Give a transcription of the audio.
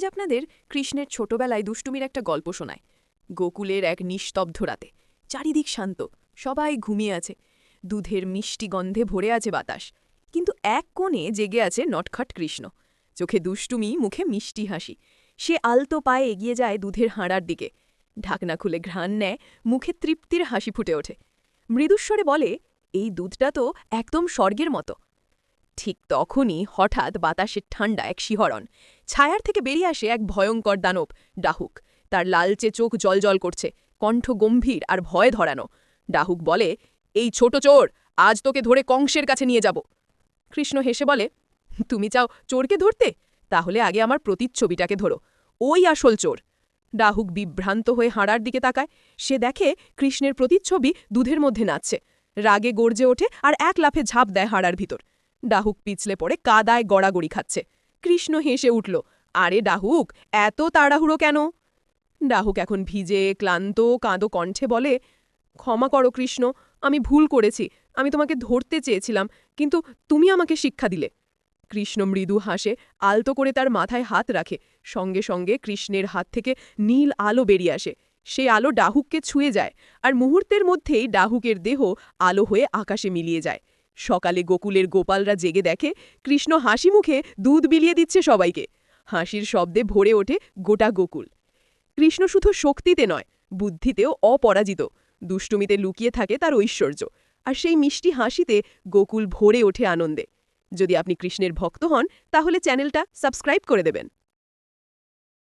আজ আপনাদের কৃষ্ণের ছোটবেলায় দুষ্টুমির একটা গল্প শোনায়। গোকুলের এক নিস্তব্ধ রাতে, চারিদিক শান্ত, সবাই ঘুমিয়ে আছে। দুধের মিষ্টি গন্ধে ভরে আছে বাতাস, কিন্তু এক কোণে জেগে আছে নটখট কৃষ্ণ। চোখে দুষ্টুমি, মুখে মিষ্টি হাসি। সে আলতো পায়ে এগিয়ে যায় দুধের হাঁড়ার দিকে। ঢাকনা খুলে ঘ্রাণ নেয়, মুখে তৃপ্তির হাসি ফুটে ওঠে। মৃদুস্বরে বলে, এই দুধটা তো একদম স্বর্গের মতো। ঠিক তখনই হঠাৎ বাতাসের ঠান্ডা এক শিহরণ। ছায়ার থেকে বেরিয়ে আসে এক ভয়ঙ্কর দানব, ডাহুক। তার লালচে চোখ জলজল করছে, কণ্ঠ গম্ভীর আর ভয় ধরানো। ডাহুক বলে, এই ছোট চোর, আজ তোকে ধরে কংসের কাছে নিয়ে যাব। কৃষ্ণ হেসে বলে, তুমি চাও চোরকে ধরতে? তাহলে আগে আমার প্রতিচ্ছবিটাকে ধরো। ওই আসল চোর। ডাহুক বিভ্রান্ত হয়ে হাঁড়ার দিকে তাকায়। সে দেখে কৃষ্ণের প্রতিচ্ছবি দুধের মধ্যে নাচছে। রাগে গর্জে ওঠে আর এক লাফে ঝাঁপ দেয় হাঁড়ার ভিতর। ডাহুক পিছলে পড়ে কাদায় গড়াগড়ি খাচ্ছে। কৃষ্ণ হেসে উঠল, আরে ডাহুক, এত তাড়াহুড়ো কেন? ডাহুক এখন ভিজে, ক্লান্ত, কাঁদো কণ্ঠে বলে, ক্ষমা করো কৃষ্ণ, আমি ভুল করেছি, আমি তোমাকে ধরতে চেয়েছিলাম, কিন্তু তুমি আমাকে শিক্ষা দিলে। কৃষ্ণ মৃদু হাসে, আলতো করে তার মাথায় হাত রাখে। সঙ্গে সঙ্গে কৃষ্ণের হাত থেকে নীল আলো বেরিয়ে আসে। সেই আলো ডাহুককে ছুঁয়ে যায়, আর মুহূর্তের মধ্যেই ডাহুকের দেহ আলো হয়ে আকাশে মিলিয়ে যায়। সকালে গোকুলের গোপালরা জেগে দেখে, কৃষ্ণ হাসি মুখে দুধ বিলিয়ে দিচ্ছে সবাইকে। হাসির শব্দে ভরে ওঠে গোটা গোকুল। কৃষ্ণ শুধু শক্তিতে নয়, বুদ্ধিতেও অপরাজিত। দুষ্টুমিতে লুকিয়ে থাকে তার ঐশ্বর্য। আর সেই মিষ্টি হাসিতে গোকুল ভরে ওঠে আনন্দে। যদি আপনি কৃষ্ণের ভক্ত হন, তাহলে চ্যানেলটা সাবস্ক্রাইব করে দেবেন।